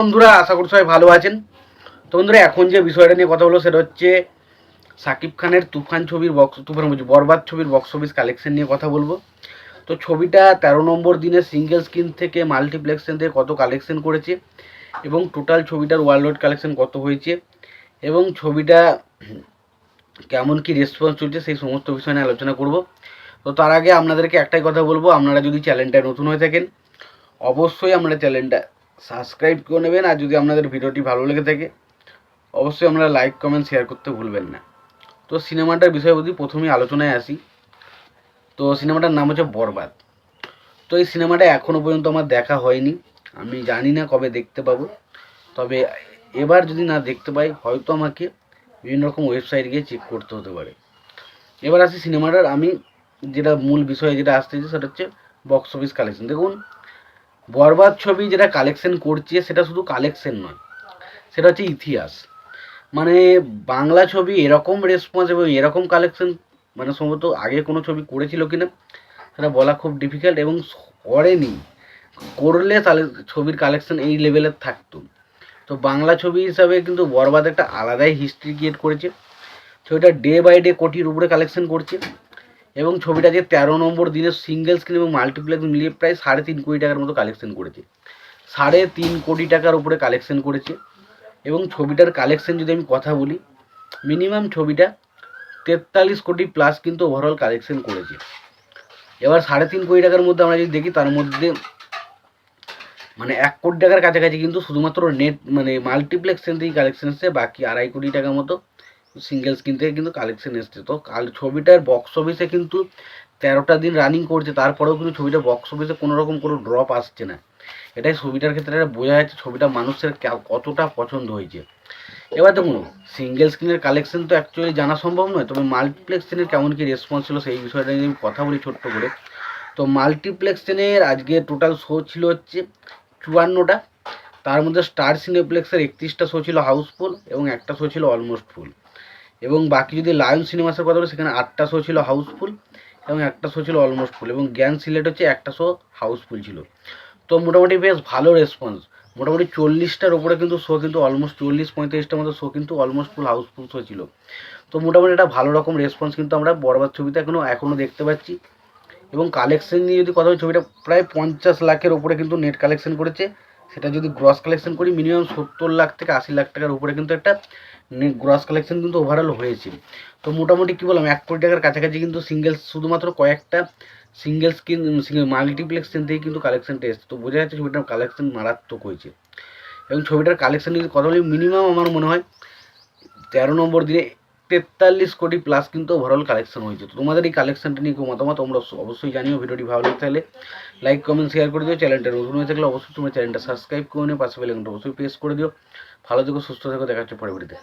বন্ধুরা, আশা করি সবাই ভালো আছেন। তো বন্ধুরা, এখন যে বিষয়টা নিয়ে কথা বলব সেটা হচ্ছে সাকিব খানের তুফান ছবির বক্স তুফান বলছি, বরবাদ ছবির বক্স অফিস কালেকশন নিয়ে কথা বলব। তো ছবিটা তেরো নম্বর দিনে সিঙ্গেল স্ক্রিন থেকে মাল্টিপ্লেক্সন থেকে কত কালেকশন করেছে এবং টোটাল ছবিটার ওয়ার্ল্ড কালেকশন কত হয়েছে এবং ছবিটা কেমন কি রেসপন্স চলছে সেই সমস্ত বিষয় নিয়ে আলোচনা করব। তো তার আগে আপনাদেরকে একটাই কথা বলব, আপনারা যদি চ্যানেলটায় নতুন হয়ে থাকেন, অবশ্যই আপনারা চ্যানেলটা সাবস্ক্রাইব করে নেবেন আর যদি আপনাদের ভিডিওটি ভালো লেগে থাকে, অবশ্যই আপনারা লাইক, কমেন্ট শেয়ার করতে ভুলবেন না। তো সিনেমাটার বিষয়ে যদি প্রথমেই আলোচনায় আসি। তো সিনেমাটার নাম হচ্ছে বরবাদ। তো এই সিনেমাটা এখনও পর্যন্ত আমার দেখা হয়নি। আমি জানি না কবে দেখতে পাবো। তবে এবার যদি না দেখতে পাই, হয়তো আমাকে বিভিন্ন রকম ওয়েবসাইট গিয়ে চেক করতে হতে পারে। এবার আসি সিনেমাটার। আমি যেটা মূল বিষয় যেটা আসতেছে সেটা হচ্ছে বক্স অফিস কালেকশন দেখুন বরবাদ ছবি যেটা কালেকশন করছে, সেটা শুধু কালেকশন নয়, সেটা হচ্ছে ইতিহাস। মানে বাংলা ছবি এরকম রেসপন্স এবং এরকম কালেকশন মানে সম্ভবত আগে কোনো ছবি করেছিল কি না সেটা বলা খুব ডিফিকাল্ট এবং করেনি। করলে তাহলে ছবির কালেকশন এই লেভেলের থাকতো। তো বাংলা ছবি হিসাবে কিন্তু বরবাদ একটা আলাদাই হিস্ট্রি ক্রিয়েট করেছে। ছবিটা ডে বাই ডে কোটির উপরে কালেকশন করছে। এবং ছবিটা যে তেরো নম্বর দিনে সিঙ্গেল স্ক্রিন এবং মাল্টিপ্লেক্স মিলিয়ে প্রায় সাড়ে তিন কোটি টাকার মতো কালেকশন করেছে। সাড়ে তিন কোটি টাকার উপরে কালেকশন করেছে। এবং ছবিটার কালেকশন যদি আমি কথা বলি মিনিমাম ছবিটা তেতাল্লিশ কোটি প্লাস কিন্তু ওভারঅল কালেকশন করেছে। এবার সাড়ে তিন কোটি টাকার মধ্যে আমরা যদি দেখি, তার মধ্যে মানে এক কোটি টাকার কাছাকাছি কিন্তু শুধুমাত্র নেট মানে মাল্টিপ্লেক্স থেকেই কালেকশন এসছে, বাকি আড়াই কোটি টাকার মতো সিঙ্গেল স্ক্রিন থেকে কিন্তু কালেকশন এসছে। তো কাল ছবিটার বক্স অফিসে কিন্তু তেরোটা দিন রানিং করছে, তারপরেও কিন্তু ছবিটা বক্স অফিসে কোনো রকম কোনো ড্রপ আসছে না। এটাই ছবিটার ক্ষেত্রে বোঝা যাচ্ছে ছবিটা মানুষের কতটা পছন্দ হয়েছে। এবার দেখুন সিঙ্গেল স্ক্রিনের কালেকশন তো অ্যাকচুয়ালি জানা সম্ভব নয়, তবে মাল্টিপ্লেক্স স্ক্রিনের কেমন কি রেসপন্স ছিল সেই বিষয়টা নিয়ে আমি কথা বলি ছোট্ট করে। তো মাল্টিপ্লেক্স স্ক্রিনের আজকে টোটাল শো ছিল হচ্ছে চুয়ান্নটা, তার মধ্যে স্টার সিনেপ্লেক্সের একত্রিশটা শো ছিল হাউসফুল এবং একটা শো ছিল অলমোস্ট ফুল এবং বাকি যদি লায়ন সিনেমাসের কথা বলি, সেখানে আটটা শো ছিল হাউসফুল এবং একটা শো ছিল অলমোস্ট ফুল এবং জ্ঞান সিলেট হচ্ছে একটা শো হাউসফুল ছিল। তো মোটামুটি বেশ ভালো রেসপন্স মোটামুটি চল্লিশটার উপরে কিন্তু শো কিন্তু অলমোস্ট চল্লিশ, পঁয়ত্রিশটার মতো শো কিন্তু অলমোস্ট ফুল হাউসফুল শো ছিল। তো মোটামুটি একটা ভালো রকম রেসপন্স কিন্তু আমরা বরবাদ ছবিতে এখনও এখনও দেখতে পাচ্ছি। এবং কালেকশন নিয়ে যদি কথা বলি, ছবিটা প্রায় পঞ্চাশ লাখের উপরে কিন্তু নেট কালেকশন করেছে। সেটা যদি গ্রস কালেকশন করি মিনিমাম সত্তর লাখ থেকে আশি লাখ টাকার উপরে কিন্তু একটা গ্রস কালেকশন কিন্তু ওভারঅল হয়েছে তো মোটামুটি কী বললাম, এক কোটি টাকার কাছাকাছি কিন্তু সিঙ্গেল শুধুমাত্র কয়েকটা সিঙ্গেল স্ক্রিন মাল্টিপ্লেক্স স্ক্রিন থেকে কিন্তু কালেকশনটা এসছে। তো বোঝা যাচ্ছে ছবিটার কালেকশন মারাত্মক হয়েছে। এবং ছবিটার কালেকশন যদি কথা বলি মিনিমাম আমার মনে হয় তেরো নম্বর দিনে তেতাল্লিশ কোটি প্লাস কিন্তু ওভারঅল কালেকশন হয়েছে। তো তোমাদের এই কালেকশনটা নিয়ে মতামত তোমরা অবশ্যই জানিও, ভিডিওটি ভালো লাগতে তাহলে লাইক কমেন্ট শেয়ার করে দিও। চ্যানেলটা নতুন হয়ে থাকলে অবশ্যই তোমরা চ্যানেলটা সাবস্ক্রাইব করে নিও, পাশে বেল অবশ্যই প্রেস করে দিও। ভালো থেকো, সুস্থ থেকো, দেখা হচ্ছে পরবর্তীতে।